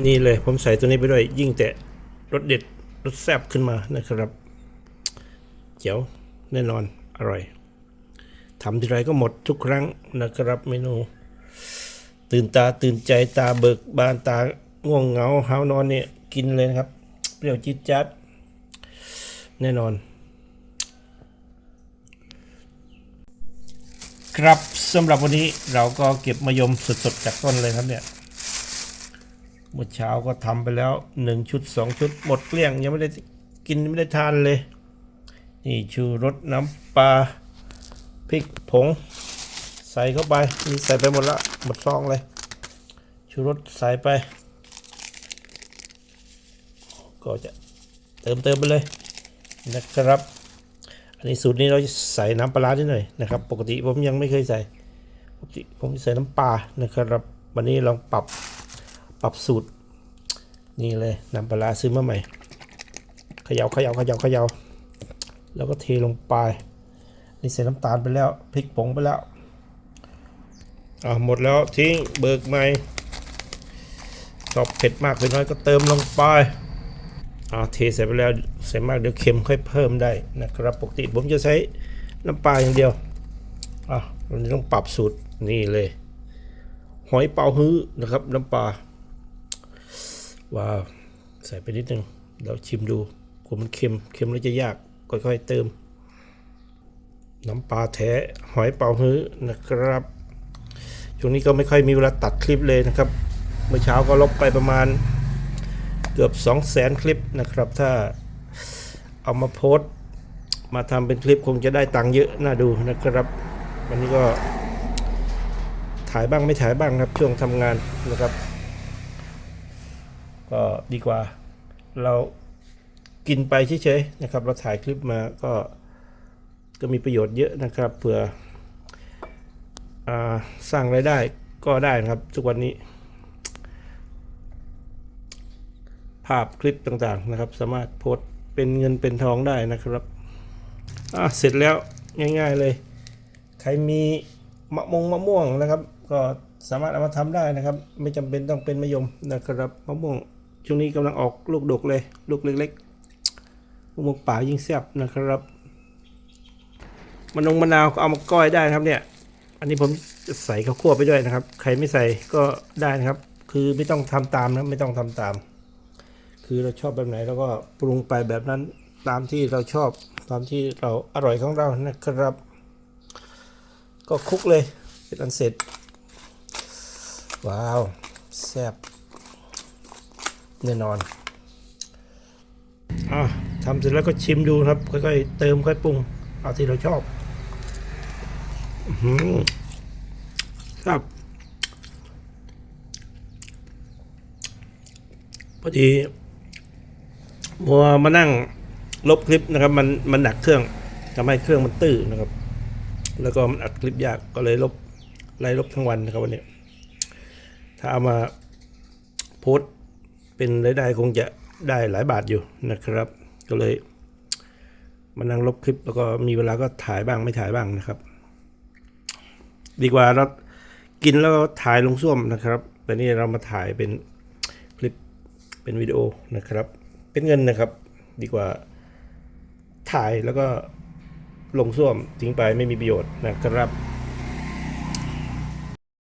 นี่เลยผมใส่ตัวนี้ไปด้วยยิ่งแต่รสเด็ดรสแซ่บขึ้นมานะครับเจ๋วแน่นอนอร่อยทำทีไรก็หมดทุกครั้งนะครับเมนู ตื่นตาตื่นใจตาเบิกบานตาง่วงเหงาหาวนอนเนี่ยกินเลยนะครับ เปรี้ยวจี๊ดจัดแน่นอน ครับสำหรับวันนี้เราก็เก็บมะยมสดๆจากต้นเลยครับเนี่ย เมื่อเช้าก็ทำไปแล้วหนึ่งชุดสองชุดหมดเกลี้ยงยังไม่ได้กินไม่ได้ทานเลย นี่ชูรสน้ำปลาพริกผง ใส่เข้าไปนี่ใส่ไปหมดละหมดซองเลย ชูรสใส่ไป ก็จะเติมเติมไปเลยนะครับ อันนี้สูตรนี้เราจะใส่น้ำปลาร้านิดหน่อยนะครับ ปกติผมยังไม่เคยใส่ปกติผมใส่น้ำปลานะครับ วันนี้ลองปรับ ปรับสูตร นี่เลยน้ำปลาซื้อมาใหม่เขย่าเขย่าเขย่าเขย่าแล้วก็เทลงไปนี่ใส่น้ำตาลไปแล้วพริกผงไปแล้วอ่าหมดแล้วทิ้งเบิกใหม่ชอบเผ็ดมากเผ็ดน้อยก็เติมลงไปอ่าเทใส่ไปแล้วใส่มากเดี๋ยวเค็มค่อยเพิ่มได้นะครับปกติผมจะใช้น้ำปลาอย่างเดียวอะวันนี้ต้องปรับสูตรนี่เลย หอยเป่าฮื้อนะครับน้ำปลา ว้าวใส่ไปนิดนึงเดี๋ยวชิมดูกลัวมันเค็มเค็มแล้วจะยากค่อยๆเติม น้ำปลาแท้หอยเป่าฮื้อนะครับช่วงนี้ก็ไม่ค่อยมีเวลาตัดคลิปเลยนะครับ เมื่อเช้าก็ลบไปประมาณเกือบ 2 0 0แสนคลิปนะครับ ถ้าเอามาโพสต์มาทำเป็นคลิปคงจะได้ตังค์เยอะน่าดูนะครับ วันนี้ก็ถ่ายบ้างไม่ถ่ายบ้างครับช่วงทำงานนะครับ ก็ดีกว่า เรากินไปเฉยๆนะครับ เราถ่ายคลิปมาก็ก็มีประโยชน์เยอะนะครับเผื่ออสร้างรายได้ก็ได้นะครับ ทุกวันนี้ ภาพคลิปต่างๆนะครับ สามารถโพสเป็นเงินเป็นทองได้นะครับอะเสร็จแล้วง่ายๆเลย ใครมีมะมงมะม่วงนะครับ ก็สามารถเอามาทำได้นะครับ ไม่จำเป็นต้องเป็นมะยมนะครับมะม่วง ช่วงนี้กำลังออกลูกดกเลย ลูกเล็กๆมะม่วงป่ายิ่งแซ่บนะครับมะนงมะนาวเอามาก้อยได้นะครับเนี่ย อันนี้ผมจะใส่ข้าวคั่วไปด้วยนะครับ ใครไม่ใส่ก็ได้นะครับ คือไม่ต้องทำตามนะไม่ต้องทำตาม คือเราชอบแบบไหนเราก็ปรุงไปแบบนั้นตามที่เราชอบตามที่เราอร่อยของเรานะครับ ก็คลุกเลยเป็นอันเสร็จ ว้าวแซ่บ แน่นอนอะทำเสร็จแล้วก็ชิมดูครับ ค่อยๆเติมค่อยปรุง เอาที่เราชอบอครับพอดีมัวมานั่งลบคลิปนะครับ มันมันหนักเครื่องทำให้เครื่องมันตื้อนะครับ แล้วก็มันอัดคลิปยากก็เลยลบไล่ลบทั้งวันนะครับวันนี้ ถ้าเอามาโพสต์ เป็นรายได้คงจะได้หลายบาทอยู่นะครับ ก็เลยมานั่งลบคลิปแล้วก็มีเวลาก็ถ่ายบ้างไม่ถ่ายบ้างนะครับ ดีกว่าเรากินแล้วก็ถ่ายลงส้วมนะครับ แต่นี่เรามาถ่ายเป็นคลิปเป็นวิดีโอนะครับ เป็นเงินนะครับ ดีกว่าถ่ายแล้วก็ลงส้วมทิ้งไปไม่มีประโยชน์นะครับ